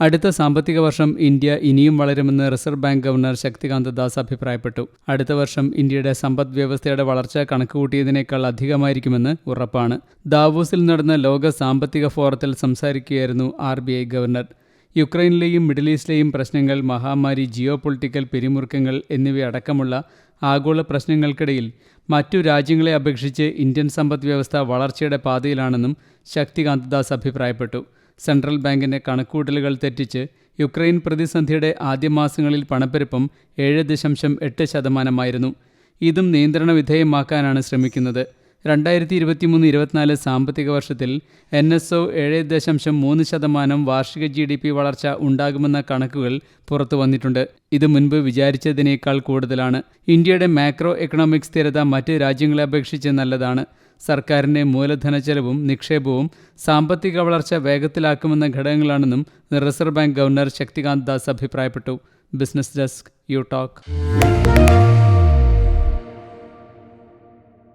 അടുത്ത സാമ്പത്തിക വർഷം ഇന്ത്യ ഇനിയും വളരുമെന്ന് Reserve Bank governor Shaktikanta Das അഭിപ്രായപ്പെട്ടു. അടുത്ത വർഷം ഇന്ത്യയുടെ സമ്പദ് വ്യവസ്ഥയുടെ വളർച്ച കണക്കുകൂട്ടിയതിനേക്കാൾ അധികമായിരിക്കുമെന്ന് ഉറപ്പാണ്. ദാവോസിൽ നടന്ന ലോക സാമ്പത്തിക ഫോറത്തിൽ സംസാരിക്കുകയായിരുന്നു ആർ ഗവർണർ. യുക്രൈനിലെയും മിഡിൽ ഈസ്റ്റിലെയും പ്രശ്നങ്ങൾ മഹാമാരി ജിയോ പൊളിറ്റിക്കൽ പിരിമുറുക്കങ്ങൾ എന്നിവയടക്കമുള്ള ആഗോള പ്രശ്നങ്ങൾക്കിടയിൽ മറ്റു രാജ്യങ്ങളെ അപേക്ഷിച്ച് ഇന്ത്യൻ സമ്പദ് വ്യവസ്ഥ വളർച്ചയുടെ പാതയിലാണെന്നും ശക്തികാന്ത് ദാസ് അഭിപ്രായപ്പെട്ടു. സെൻട്രൽ ബാങ്കിന്റെ കണക്കൂട്ടലുകൾ തെറ്റിച്ച് യുക്രൈൻ പ്രതിസന്ധിയുടെ ആദ്യ മാസങ്ങളിൽ പണപ്പെരുപ്പം ഏഴ് ദശാംശം എട്ട് ശതമാനമായിരുന്നു. ഇതും നിയന്ത്രണ വിധേയമാക്കാനാണ് ശ്രമിക്കുന്നത്. രണ്ടായിരത്തി ഇരുപത്തിമൂന്ന് ഇരുപത്തിനാല് സാമ്പത്തിക വർഷത്തിൽ എൻ എസ് ഒ ഏഴ് ദശാംശം മൂന്ന് ശതമാനം വാർഷിക ജി ഡി പി വളർച്ച ഉണ്ടാകുമെന്ന കണക്കുകൾ പുറത്തു വന്നിട്ടുണ്ട്. ഇത് മുൻപ് വിചാരിച്ചതിനേക്കാൾ കൂടുതലാണ്. ഇന്ത്യയുടെ മാക്രോ എക്കണോമിക് സ്ഥിരത മറ്റ് രാജ്യങ്ങളെ അപേക്ഷിച്ച് നല്ലതാണ്. സർക്കാരിന്റെ മൂലധന ചെലവും നിക്ഷേപവും സാമ്പത്തിക വളർച്ച വേഗത്തിലാക്കുമെന്ന ഘടകങ്ങളാണെന്നും Reserve Bank governor Shaktikanta Das അഭിപ്രായപ്പെട്ടു. Business desk you talk.